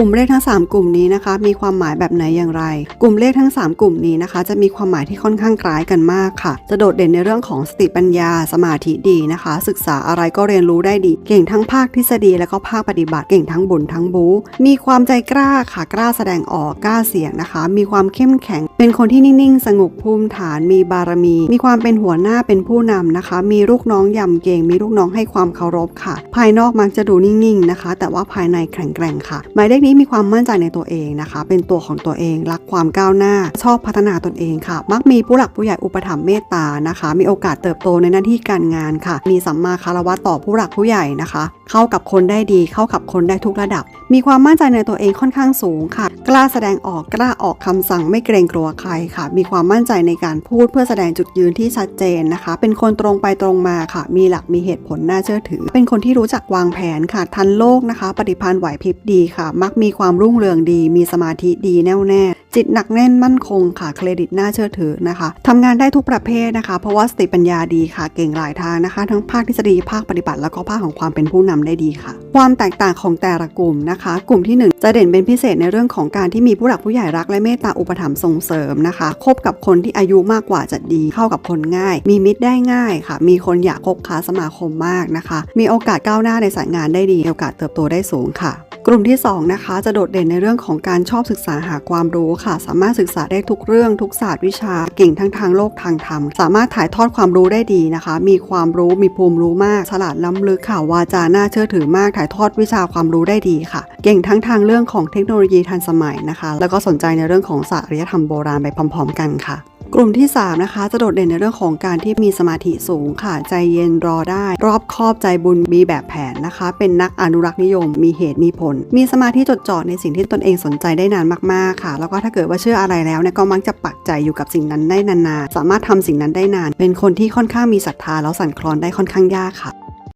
กลุ่มเลขทั้ง 3 กลุ่มนี้นะคะ มีความหมายแบบไหนอย่างไร กลุ่มเลขทั้ง 3 กลุ่มนี้นะคะ จะมีความหมายที่ค่อนข้างคล้ายกันมากค่ะ จะโดดเด่นในเรื่องของสติปัญญา สมาธิดีนะคะ ศึกษาอะไรก็เรียนรู้ได้ดี เก่งทั้งภาคทฤษฎีและก็ภาคปฏิบัติ เก่งทั้งบุญทั้งบูมีความใจกล้าค่ะ กล้าแสดงออกกล้าเสี่ยงนะคะ มีความเข้มแข็ง เป็นคนที่นิ่งๆ สงบภูมิฐาน มีบารมี มีความเป็นหัวหน้าเป็นผู้นำนะคะ มีลูกน้องยำเก่ง มีลูกน้องให้ความเคารพค่ะ ภายนอกมักจะดูนิ่งๆนะคะ แต่ว่าภายในแข็งแกร่งค่ะ หมายเลขนี้มีความมั่นใจในตัวเองนะคะ เป็นตัวของตัวเอง รักความก้าวหน้า ชอบพัฒนาตนเองค่ะ มักมีผู้หลักผู้ใหญ่อุปถัมภ์เมตตานะคะ มีโอกาสเติบโตในหน้าที่การงานค่ะ มีสัมมาคารวะต่อผู้หลักผู้ใหญ่นะคะ เข้ากับคนได้ดี เข้ากับคนได้ทุกระดับ มีความมั่นใจในตัวเองค่อนข้างสูงค่ะ กล้าแสดงออกกล้าออกคำสั่งไม่เกรงกลัวใครค่ะ มีความมั่นใจในการพูดเพื่อแสดงจุดยืนที่ชัดเจนนะคะ เป็นคนตรงไปตรงมาค่ะ มีหลักมีเหตุผลน่าเชื่อถือ เป็นคนที่รู้จักวางแผนค่ะ ทันโลกนะคะ ปฏิพันธ์ไหวพริบดีค่ะ มักมีความรุ่งเรืองดี มีสมาธิดีแน่วแน่ จิตหนักแน่นมั่นคงค่ะเครดิตน่าเชื่อถือนะคะทำงานได้ทุกประเภทนะคะ เพราะว่าสติปัญญาดีค่ะเก่งหลายทางนะคะ ทั้งภาคทฤษฎีภาคปฏิบัติ แล้วก็ภาคของความเป็นผู้นำได้ดีค่ะ ความแตกต่างของแต่ละกลุ่มนะคะ กลุ่มที่หนึ่งจะเด่นเป็นพิเศษในเรื่องของการที่มีผู้หลักผู้ใหญ่รักและเมตตาอุปถัมภ์ส่งเสริมนะคะคบกับคนที่อายุมากกว่าจะดีเข้ากับคนง่าย มีมิตรได้ง่ายค่ะ มีคนอยากคบค้าสมาคมมากนะคะ มีโอกาสก้าวหน้าในสายงานได้ดี โอกาสเติบโตได้สูงค่ะ กลุ่มที่ 2 นะคะ จะโดดเด่นในเรื่องของการชอบศึกษาหาความรู้ค่ะ สามารถศึกษาได้ทุกเรื่องทุกศาสตร์วิชาเก่งทั้งทางโลกทางธรรม สามารถถ่ายทอดความรู้ได้ดีนะคะ มีความรู้มีภูมิรู้มากฉลาดล้ำลึกค่ะวาจาน่าเชื่อถือมากถ่ายทอดวิชาความรู้ได้ดีค่ะ เก่งทั้งทางเรื่องของเทคโนโลยีทันสมัยนะคะ แล้วก็สนใจในเรื่องของศาสตร์อารยธรรมโบราณไปพร้อม ๆ กันค่ะ กลุ่มที่ 3 นะคะ จะโดดเด่นในเรื่องของการที่มีสมาธิสูงค่ะ ใจเย็นรอได้ รอบคอบใจบุญมีแบบแผนนะคะ เป็นนักอนุรักษ์นิยม มีเหตุมีผล มีสมาธิจดจ่อในสิ่งที่ตนเองสนใจได้นานมากๆค่ะ แล้วก็ถ้าเกิดว่าเชื่ออะไรแล้วเนี่ยก็มักจะปักใจอยู่กับสิ่งนั้นได้นานๆ สามารถทำสิ่งนั้นได้นาน เป็นคนที่ค่อนข้างมีศรัทธาแล้วสั่นคลอนได้ค่อนข้างยากค่ะ